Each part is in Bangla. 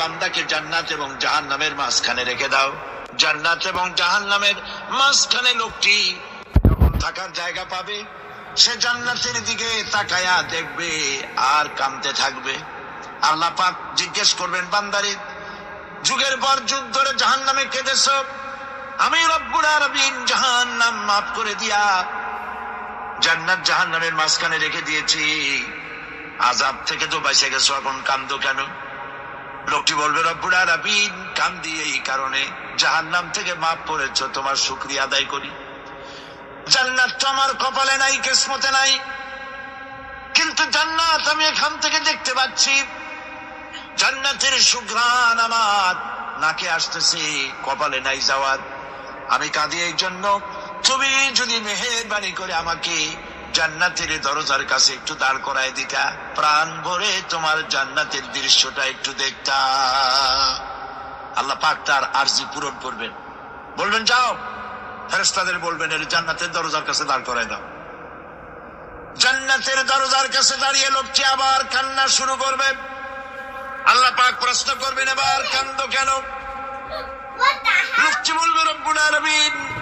বান্দাকে জান্নাত এবং জাহান নামের মাঝখানে রেখে দাও। জান্নাত এবং জাহান নামের মাঝখানে লোকটি যখন থাকার জায়গা পাবে। সে জান্নাতের দিকে তাকায়া দেখবে আর কামতে থাকবে। আল্লাহ পাক জিজ্ঞেস করবেন, বান্দারে, যুগের পর যুগ ধরে জাহান নামে কেঁদেছ? আমি রব্বুল আরবিন জাহান নাম মাফ করে দিয়া জান্নাত জাহান নামের মাঝখানে রেখে দিয়েছি। আজাব থেকে তো বেঁচে গেছো, এখন কান্দো কেন? লোকটি বলবে, রব্বুল আরবিন কান্দি এই কারণে জাহান নাম থেকে মাফ করেছ, তোমার শুক্রিয়া আদায় করি। জান্নাত তো আমার কপালে নাই, কিসমতে নাই। কিন্তু জান্নাত আমি এখান থেকে দেখতে পাচ্ছি। জান্নাতের সুঘ্রাণ আমার নাকে আসতেছে, কপালে নাই যাওয়ার। আমি কাঁদি এই জন্য। তুমি যদি মেহেরবানি করে আমাকে জান্নাতের দরজার কাছে একটু দাঁড় করায় দিতা। প্রাণ ভরে তোমার জান্নাতের দৃশ্যটা একটু দেখতা। আল্লাহ পাক তার আরজি পূরণ করবেন। বলবেন যাও। ফেরেস্তাদের বলবেন এর জান্নাতের দরজার কাছে দাঁড় করায় দাও। জান্নাতের দরজার কাছে দাঁড়িয়ে লোকটি আবার কান্না শুরু করবে। আল্লাহ পাক প্রশ্ন করবেন এবার কান্দ কেন? লোকটি বলবে রব্বুল আলামিন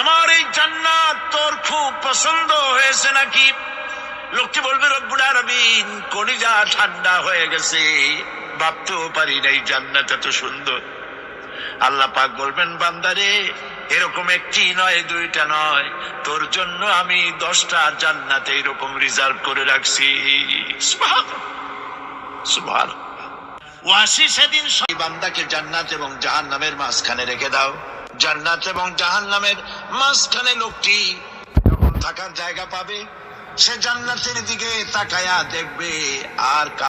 আমার এই জান্নাত তোর খুব পছন্দ হয়েছে নাকি? লোকটি বলবে, রব্বুল আরবিন কলিজা ঠান্ডা হয়ে গেছে। ভাবতেও পারি না এই জান্নাত এত সুন্দর। আল্লাহ পাক বলবেন, বান্দারে, এরকম একটি নয়, দুইটা নয়। তোর জন্য আমি দশটা জান্নাতে এরকম রিজার্ভ করে রাখছি। ওয়াসি, সেদিন বান্দাকে জান্নাত এবং জাহান নামের মাঝখানে রেখে দাও। জান্নাত এবং জাহান নামের মাঝখানে লোকটি যখন থাকার জায়গা পাবে। সে জান্নাতের দিকে তাকায়া দেখবে আর